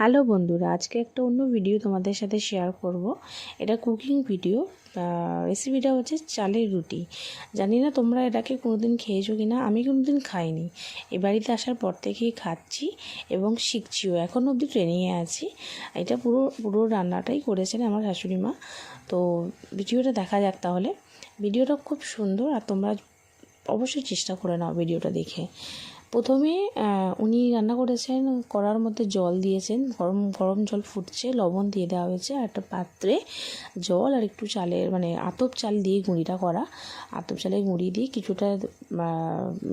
Hello বন্ধুরা, আজকে একটা অন্য ভিডিও তোমাদের সাথে শেয়ার করব। এটা কুকিং ভিডিও রেসিপিটা হচ্ছে চালের রুটি। জানি না তোমরা এটাকে কোনোদিন খেয়েছো কি না আমি কোনোদিন খাইনি। এই বাড়িতে আসার পর থেকেই খাচ্ছি এবং শিখছিও, এখন অবধি ট্রেনিংয়ে আছি। এটা পুরো পুরো রান্নাটাই করেছেন আমার শাশুড়ি মা। তো ভিডিওটা দেখা যাক তাহলে। ভিডিওটা খুব সুন্দর, আর তোমরা অবশ্যই চেষ্টা করে নাও ভিডিওটা দেখে। প্রথমে উনি রান্না করেছেন, কড়ার মধ্যে জল দিয়েছেন, গরম গরম জল ফুটছে, লবণ দিয়ে দেওয়া হয়েছে একটা পাত্রে জল আর একটু চালের মানে আতপ চাল দিয়ে গুঁড়িটা করা। আতপ চালের গুঁড়ি দিয়ে কিছুটা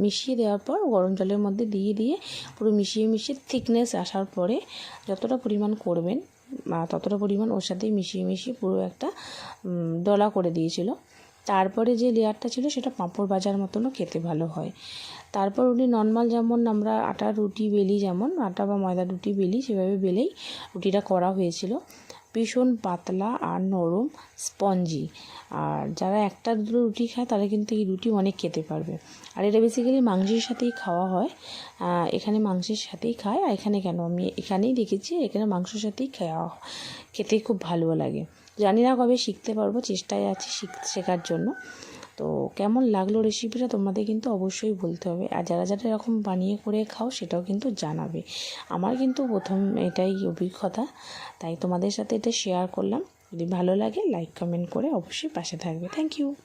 মিশিয়ে দেওয়ার পর গরম জলের মধ্যে দিয়ে দিয়ে পুরো মিশিয়ে মিশিয়ে থিকনেস আসার পরে যতটা পরিমাণ করবেন ততটা পরিমাণ ওর সাথেই মিশিয়ে মিশিয়ে পুরো একটা ডলা করে দিয়েছিল। তারপরে যে লেয়ারটা ছিল সেটা পাঁপড় ভাজার মতনও খেতে ভালো হয়। তারপর উনি নর্মাল যেমন আমরা আটা, রুটি, বেলি যেমন, আটা বা ময়দা, রুটি, বেলি সেভাবে বেলেই রুটিটা করা হয়েছিল। ভীষণ পাতলা আর নরম স্পঞ্জি। আর যারা একটা দুটো রুটি খায়, তারা কিন্তু এই রুটি অনেক খেতে পারবে। আর এটা বেসিক্যালি মাংসের সাথেই খাওয়া হয়। এখানে মাংসের সাথেই খায়। আর এখানে কেন? আমি এখানেই দেখেছি, এখানে মাংসের সাথেই খাওয়া খেতে খুব ভালো লাগে। জানি না কবে শিখতে পারব, চেষ্টায় আছি শিখ শেখার জন্য। তো কেমন লাগল রেসিপিটা তোমাদের কিন্তু অবশ্যই বলতে হবে। আর যারা যারা এরকম বানিয়ে করে খাও, সেটাও কিন্তু জানাবে। আমার কিন্তু প্রথম এটাই অভিজ্ঞতা, তাই তোমাদের সাথে এটা শেয়ার করলাম। যদি ভালো লাগে লাইক কমেন্ট করে অবশ্যই পাশে থাকবে। Thank you